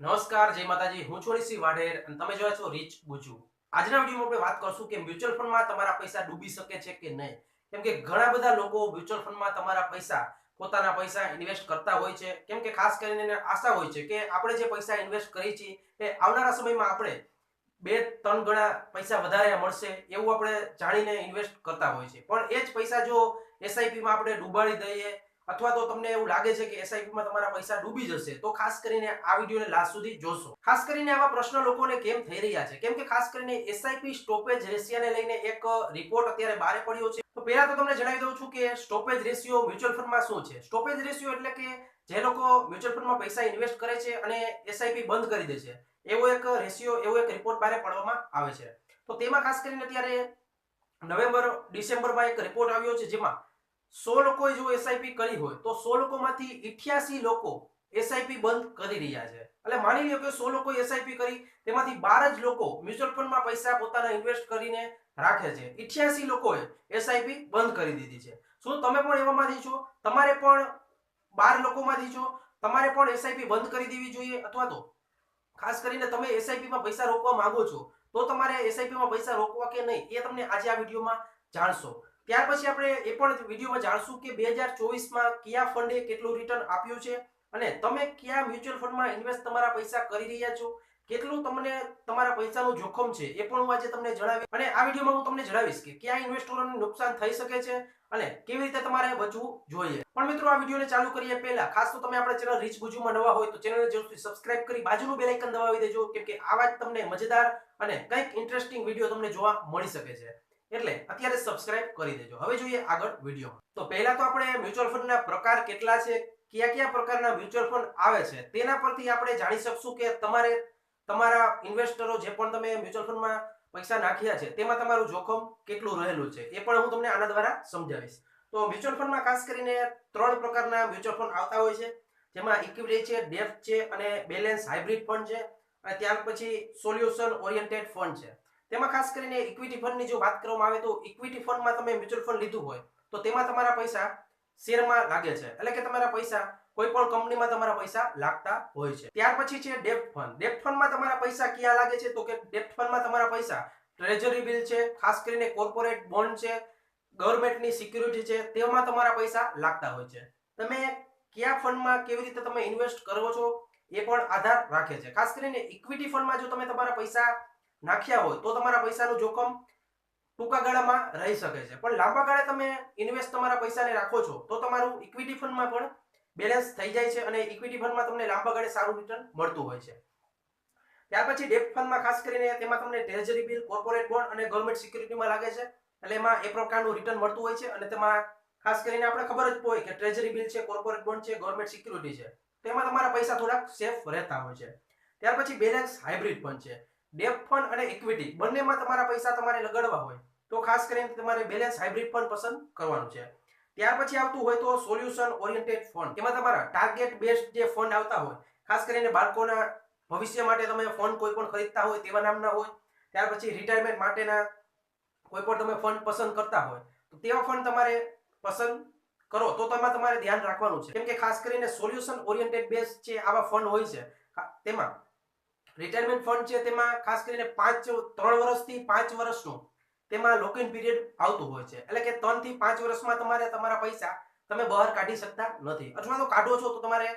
નમસ્કાર, જય માતાજી. હું છું ઋષિ વાઢેર અને તમે જોયા છો રીચ બુજુ આજના વિડીયોમાં આપણે વાત કરશું કે મ્યુચ્યુઅલ ફંડમાં તમારા પૈસા ડૂબી શકે છે કે નહીં. કેમ કે ઘણા બધા લોકો મ્યુચ્યુઅલ ફંડમાં તમારા પૈસા, પોતાના પૈસા ઇન્વેસ્ટ કરતા હોય છે. કેમ કે ખાસ કરીને આશા હોય છે કે આપણે જે પૈસા ઇન્વેસ્ટ કરીએ છીએ એ આવનારા સમયમાં આપણે બે ત્રણ ગણા પૈસા વધારે મળશે એવું આપણે જાણીને ઇન્વેસ્ટ કરતા હોય છે. પણ એ જ પૈસા જો એસઆઈપીમાં આપણે ડૂબાડી દઈએ અથવા તો તમને એવું લાગે છે કે એસઆઈપીમાં તમારા પૈસા ડૂબી જશે, તો ખાસ કરીને આ વિડીયોને લાસ્ટ સુધી જોશો. ખાસ કરીને આવા પ્રશ્ન લોકોને કેમ થઈ રહ્યા છે? કેમ કે ખાસ કરીને એસઆઈપી સ્ટોપેજ રેશિયાને લઈને એક રિપોર્ટ અત્યારે બહાર પડ્યો છે. તો પહેલા તો તમને જણાવી દઉં છું કે સ્ટોપેજ રેશિયો મ્યુચ્યુઅલ ફંડમાં શું છે? સ્ટોપેજ રેશિયો એટલે કે જે લોકો મ્યુચ્યુઅલ ફંડમાં પૈસા ઇન્વેસ્ટ કરે છે અને એસઆઈપી બંધ કરી દે છે. એવો એક રેશિયો એવો એક રિપોર્ટ બહાર પાડવામાં આવે છે. તો તેમાં ખાસ કરીને અત્યારે નવેમ્બર, ડિસેમ્બરમાં એક રિપોર્ટ આવ્યો છે જેમાં સો લોકોએ જો એસઆઈપી કરી હોય, તો સો લોકોમાંથી ઇઠ્યાસી લોકો એસઆઈપી બંધ કરી રહ્યા છે. એટલે માની લ્યો કે સો લોકો એસઆઈપી કરી, તેમાંથી બાર જ લોકો મ્યુચ્યુઅલ ફંડમાં પૈસા પોતાના ઇન્વેસ્ટ કરીને રાખે છે. ઇઠ્યાસી લોકોએ એસઆઈપી બંધ કરી દીધી છે. શું તમે પણ એવામાંથી છો? તમારે પણ બાર લોકોમાંથી છો? તમારે પણ એસઆઈપી બંધ કરી દેવી જોઈએ અથવા તો ખાસ કરીને તમે એસઆઈપીમાં પૈસા રોકવા માંગો છો, તો તમારે એસઆઈપીમાં પૈસા રોકવા કે નહીં એ તમને આજે આ વિડીયોમાં જાણશો. ત્યાર પછી આપણે એ પણ વિડીયોમાં જાણશું કે બે હજાર કયા ફંડે કેટલું રિટર્ન આપ્યું છે અને તમે કયા મ્યુચ્યુઅલ ફંડમાં ઇન્વેસ્ટ તમારા પૈસા કરી રહ્યા છો, કેટલું તમને તમારા પૈસાનું જોખમ છે એ પણ હું આજે તમને જણાવીશ. અને આ વિડીયોમાં હું તમને જણાવીશ કે કયા ઇન્વેસ્ટરોને નુકસાન થઈ શકે છે અને કેવી રીતે તમારે બચવું જોઈએ. પણ મિત્રો, આ વિડીયોને ચાલુ કરીએ પહેલા, ખાસ તો તમે આપણા ચેનલ રીચ બુજુમાં નવા હોય તો ચેનલને જરૂરથી સબસ્ક્રાઇબ કરી બાજુનું બેલ આઇકન દબાવી દેજો, કેમ કે આવા જ તમને મજેદાર અને કંઈક ઇન્ટરેસ્ટિંગ વીડિયો તમને જોવા મળી શકે છે. એટલે અત્યારે સબસ્ક્રાઇબ કરી દેજો. હવે જોઈએ આગળ વીડિયો તો પહેલા તો આપણે મ્યુચ્યુઅલ ફંડના પ્રકાર કેટલા છે, કયા કયા પ્રકારના મ્યુચ્યુઅલ ફંડ આવે છે, તેના પરથી આપણે જાણી શકશું કે તમારે તમારા ઇન્વેસ્ટરો જે પણ તમે મ્યુચ્યુઅલ ફંડમાં પૈસા નાખ્યા છે, તેમાં તમારું જોખમ કેટલું રહેલું છે, એ પણ હું તમને આના દ્વારા સમજાવીશ. તો મ્યુચ્યુઅલ ફંડમાં ખાસ કરીને ત્રણ પ્રકારના મ્યુચ્યુઅલ ફંડ આવતા હોય છે, જેમાં ઇક્વિટી છે ડેફ છે અને બેલેન્સ હાઇબ્રિડ ફંડ છે અને ત્યાર પછી સોલ્યુશન ઓરિએન્ટેડ ફંડ છે. તેમાં ખાસ કરીને ઇક્વિટી ફંડની જો વાત કરવામાં આવે તો ઇક્વિટી ફંડમાં તમે મ્યુચ્યુઅલ ફંડ લીધું હોય, તો તેમાં તમારા પૈસા શેરમાં લાગે છે. એટલે કે તમારા પૈસા કોઈ પણ કંપનીમાં તમારા પૈસા લાગતા હોય છે. ત્યાર પછી છે ડેપ્ટ ફંડ ડેપ્ટ ફંડમાં તમારા પૈસા ક્યાં લાગે છે? તો કે ડેપ્ટ ફંડમાં તમારા પૈસા ટ્રેઝરી બિલ છે, ખાસ કરીને કોર્પોરેટ બોન્ડ છે ગવર્મેન્ટની સિક્યુરિટી છે, તેમાં તમારા પૈસા લાગતા હોય છે. તમે કયા ફંડમાં કેવી રીતે તમે ઇન્વેસ્ટ કરો છો એ પણ આધાર રાખે છે. ખાસ કરીને ઇક્વિટી ફંડમાં જો તમે તમારા પૈસા નાખ્યા હોય તો તમારા પૈસાનું જોખમ ટૂંકા ગાળામાં રહી શકે છે. પણ લાંબા ગાળે તમે ઇન્વેસ્ટ તમારા પૈસાને રાખો છો, તો તમારું ઇક્વિટી ફંડમાં પણ બેલેન્સ થઈ જાય છે અને ઇક્વિટી ફંડમાં તમને લાંબા ગાળે સારું રિટર્ન મળતું હોય છે. ત્યાર પછી ડેપ ફંડમાં ખાસ કરીને તેમાં તમને ટ્રેઝરી બિલ કોર્પોરેટ બોન્ડ અને ગવર્મેન્ટ સિક્યુરિટીમાં લાગે છે. એટલે એમાં એ પ્રકારનું રિટર્ન મળતું હોય છે અને તેમાં ખાસ કરીને આપણે ખબર જ હોય કે ટ્રેઝરી બિલ છે કોર્પોરેટ બોન્ડ છે ગવર્મેન્ટ સિક્યુરિટી છે. તેમાં તમારા પૈસા થોડાક સેફ રહેતા હોય છે. ત્યાર પછી બેલેન્સ હાઇબ્રિડ ફંડ છે. ડેપ ફંડ અને ઇક્વિટી બંનેમાં તમારા પૈસા તમારે લગાડવા હોય તો ખાસ કરીને તમારે બેલેન્સ હાઇબ્રિડ ફંડ પસંદ કરવાનું છે. ત્યાર પછી આવતું હોય તો સોલ્યુશન ઓરિએન્ટેડ ફંડ એમાં તમારા ટાર્ગેટ બેસ્ડ જે ફંડ આવતા હોય, ખાસ કરીને બાળકોના ભવિષ્ય માટે તમે ફંડ કોઈ પણ ખરીદતા હોય તેવા નામના હોય, ત્યાર પછી રિટાયરમેન્ટ માટેના કોઈ પણ તમે ફંડ પસંદ કરતા હોય, તો તેવા ફંડ તમારે પસંદ કરો. તો તેમાં તમારે ધ્યાન રાખવાનું છે. કેમ કે ખાસ કરીને સોલ્યુશન ઓરિએન્ટેડ બેઝ જે આવા ફંડ હોય છે તેમાં રિટાયરમેન્ટ ફંડ છે, તેમાં ખાસ કરીને પાંચ ત્રણ વર્ષથી પાંચ વર્ષનું તેમાં લોકિન પીરિયડ આવતું હોય છે. એટલે કે ત્રણથી પાંચ વર્ષમાં તમારે તમારા પૈસા તમે બહાર કાઢી શકતા નથી. અથવા તો કાઢો છો તો તમારે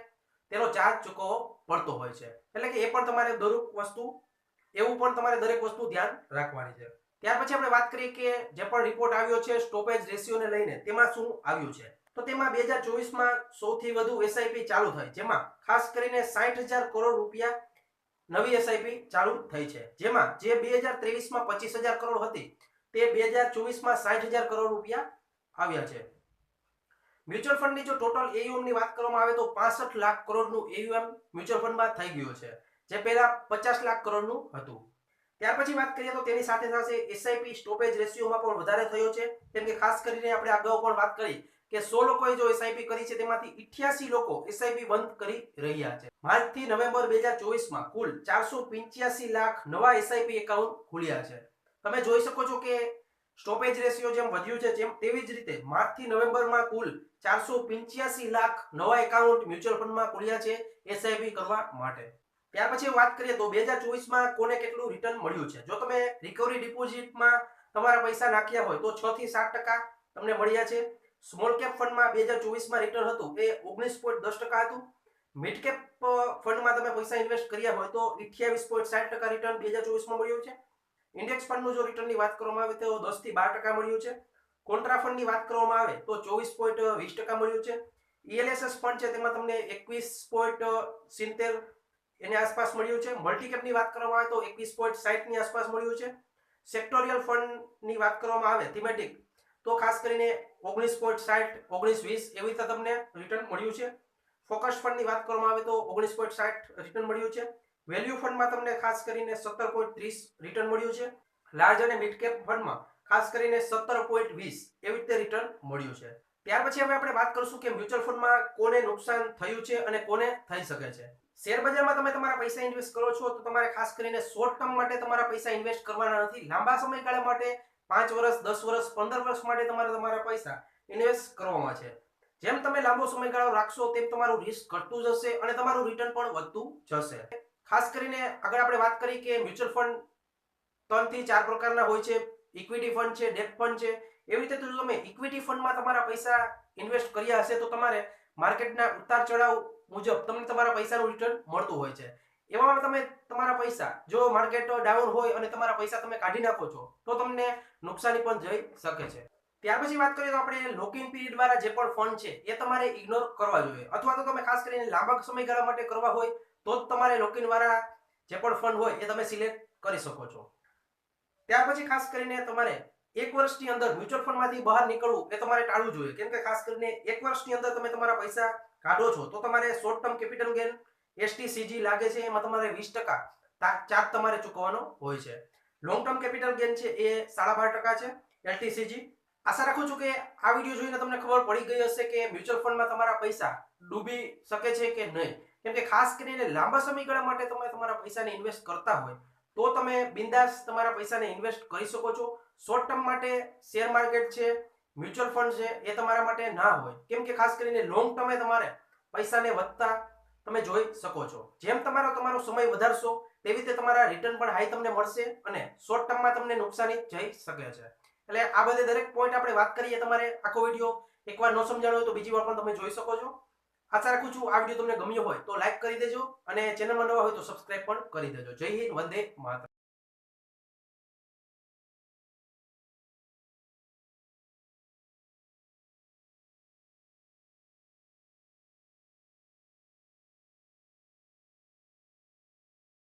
તેનો ચાર્જ ચૂકવવો પડતો હોય છે. એટલે કે એ પણ તમારે દરેક વસ્તુ, એવું પણ તમારે દરેક વસ્તુ ધ્યાન રાખવાની છે. ત્યાર પછી આપણે વાત કરીએ કે જે પણ રિપોર્ટ આવ્યો છે સ્ટોપેજ રેશિયોને લઈને તેમાં શું આવ્યું છે? તો તેમાં બે હજાર ચોવીસમાં સૌથી વધુ એસઆઈપી ચાલુ થઈ જેમાં ખાસ કરીને સાઠ હજાર કરોડ રૂપિયા નવી એસઆઈપી ચાલુ થઈ છે. જેમાં જે બે હજાર ત્રેવીસમાં પચીસ હજાર કરોડ હતી, તે બે હજાર ચોવીસમાં સાઠ હજાર કરોડ રૂપિયા આવ્યા છે. મ્યુચ્યુઅલ ફંડની જો ટોટલ એયુએમની વાત કરવામાં આવે તો પાસઠ લાખ કરોડનું એયુએમ મ્યુચ્યુઅલ ફંડમાં થઈ ગયું છે, જે પહેલા પચાસ લાખ કરોડનું હતું. ત્યાર પછી વાત કરીએ તો તેની સાથે સાથે એસઆઈપી સ્ટોપેજ રેશિયોમાં પણ વધારે થયો છે. કેમ કે ખાસ કરીને આપણે અગાઉ પણ વાત કરી કે સો લોકોએ જો એસઆઈપી કરી છે, તેમાંથી ઇઠ્યાસી લોકો એસઆઈપી બંધ કરી રહ્યા છે. માર્ચથી નવેમ્બર બે હજાર ચોવીસમાં કુલ ચારસો પિંચ્યાસી લાખ નવા એસઆઈપી એકાઉન્ટ ખુલ્યા છે. તમે જોઈ શકો છો કે સ્ટોપેજ રેશિયો જેમ વધ્યું છે, જેમ તેવી જ રીતે માર્ચથી નવેમ્બરમાં કુલ ચારસો પિંચ્યાસી લાખ નવા એકાઉન્ટ મ્યુચ્યુઅલ ફંડમાં ખુલ્યા છે એસઆઈપી કરવા માટે. ત્યાર પછી વાત કરીએ તો બે હજાર ચોવીસમાં કોને કેટલું રિટર્ન મળ્યું છે? જો તમે રિકવરી ડિપોઝિટમાં તમારા પૈસા નાખ્યા હોય તો છ થી સાત ટકા તમને મળ્યા છે. સ્મોલ કેપ ફંડમાં બે હજાર ચોવીસમાં રિટર્ન હતું, એ ઓગણીસ પોઈન્ટ દસ ટકા હતું. મિડ કેપ ફંડમાં તમે પૈસા ઇન્વેસ્ટ કર્યા હોય તો અઠ્યાવીસ પોઈન્ટ સાઠ ટકા રિટર્ન બે હજાર ચોવીસમાં મળ્યું છે. ઇન્ડેક્સ ફંડનું જો રિટર્નની વાત કરવામાં આવે તો દસથી બાર ટકા મળ્યું છે. કોન્ટ્રા ફંડની વાત કરવામાં આવે તો ચોવીસ પોઈન્ટ વીસ ટકા મળ્યું છે. ઈએલએસએસ ફંડ છે તેમાં તમને એકવીસ પોઈન્ટ સિત્તેર એની આસપાસ મળ્યું છે. મલ્ટીકેપની વાત કરવામાં આવે તો એકવીસ પોઈન્ટ સાઠની આસપાસ મળ્યું છે. સેક્ટોરિયલ ફંડની વાત કરવામાં આવે થીમેટિક તો ખાસ કરીને ઓગણીસ પોઈન્ટ સાઠ, ઓગણીસ વીસ એવી રીતે તમને રિટર્ન મળ્યું છે. ફોકસ ફંડની વાત કરવામાં આવે તો ઓગણીસ પોઈન્ટ સાઠ રિટર્ન મળ્યું છે. વેલ્યુ ફંડમાં તમને ખાસ કરીને સત્તર પોઈન્ટ ત્રીસ રિટર્ન મળ્યું છે. લાર્જ અને મિડ કેપ ફંડમાં ખાસ કરીને સત્તર પોઈન્ટ વીસ એવી રીતે રિટર્ન મળ્યું છે. ત્યાર પછી હવે આપણે વાત કરશું કે મ્યુચ્યુઅલ ફંડમાં કોને નુકસાન થયું છે અને કોને થઈ શકે છે. શેર બજારમાં તમે તમારા પૈસા ઇન્વેસ્ટ કરો છો તો તમારે ખાસ કરીને શોર્ટ ટર્મ માટે તમારા પૈસા ઇન્વેસ્ટ કરવાના નથી. લાંબા સમયગાળા માટે પાંચ વર્ષ, દસ વર્ષ, પંદર વર્ષ માટે તમારે તમારા પૈસા ઇન્વેસ્ટ કરવામાં છે. જેમ તમે લાંબો સમયગાળો રાખશો, તેમ તમારું રિસ્ક ઘટતું જશે અને તમારું રિટર્ન પણ વધતું જશે. ખાસ કરીને આગળ આપણે વાત કરી કે મ્યુચ્યુઅલ ફંડ ત્રણથી ચાર પ્રકારના હોય છે. ઇક્વિટી ફંડ છે ડેટ ફંડ છે. એવી રીતે જો તમે ઇક્વિટી ફંડમાં તમારા પૈસા ઇન્વેસ્ટ કર્યા હશે, તો તમારે માર્કેટના ઉતાર ચઢાવ મુજબ તમને તમારા પૈસાનું રિટર્ન મળતું હોય છે. એવામાં તમે તમારા પૈસા, જો માર્કેટ ડાઉન હોય અને તમારા પૈસા તમે કાઢી નાખો છો, તો તમને નુકસાની પણ જઈ શકે છે. ત્યાર પછી વાત કરીએ તો આપણે લોકિંગ પીરિયડ વાળા જે પણ ફંડ છે, એ તમારે ઇગ્નોર કરવા જોઈએ. અથવા તો તમે ખાસ કરીને લાંબા સમયગાળા માટે કરવા હોય, તો જ તમારે લોકિંગ વાળા જે પણ ફંડ હોય, એ તમે સિલેક્ટ કરી શકો છો. ત્યાર પછી ખાસ કરીને તમારે એક વર્ષની અંદર મ્યુચ્યુઅલ ફંડમાંથી બહાર નીકળવું, એ તમારે ટાળવું જોઈએ. કેમ કે ખાસ કરીને એક વર્ષની અંદર તમે તમારા પૈસા કાઢો છો, તો તમારે short term capital gain STCG લાગે છે, એમાં તમારે વીસ ટકા ચાર્જ તમારે ચૂકવવાનો હોય છે. લોંગ ટર્મ કેપિટલ ગેન છે, એ સાડા બાર ટકા છે એલટીસીજી આશા રાખું છું કે આ વીડિયો જોઈને તમને ખબર પડી ગઈ હશે કે મ્યુચ્યુઅલ ફંડમાં તમારા પૈસા ડૂબી શકે છે કે નહીં. કેમ કે ખાસ કરીને લાંબા સમયગાળા માટે તમે તમારા પૈસાને ઇન્વેસ્ટ કરતા હોય, તો તમે બિંદાસ તમારા પૈસાને ઇન્વેસ્ટ કરી શકો છો. શોર્ટ ટર્મ માટે શેર માર્કેટ છે મ્યુચ્યુઅલ ફંડ છે, એ તમારા માટે ના હોય. કેમ કે ખાસ કરીને લોંગ ટર્મે તમારે પૈસાને વધતા તમે જોઈ શકો છો. જેમ તમારો તમારો સમય વધારશો, તેવી રીતે તમારા રિટર્ન પણ હાઈ તમને મળશે અને શોર્ટ ટર્મમાં તમને નુકસાની જઈ શકે છે. એટલે આ બધે દરેક પોઈન્ટ આપણે વાત કરીએ તમારે આખો વીડિયો એકવાર ન સમજાણો તો બીજી વાર પણ તમે જોઈ શકો છો. આશા રાખું છું આ વીડિયો તમને ગમ્યો હોય તો લાઈક કરી દેજો અને ચેનલમાં નવા હોય તો સબસ્ક્રાઇબ પણ કરી દેજો. જય હિન્દ, વંદે માતરમ.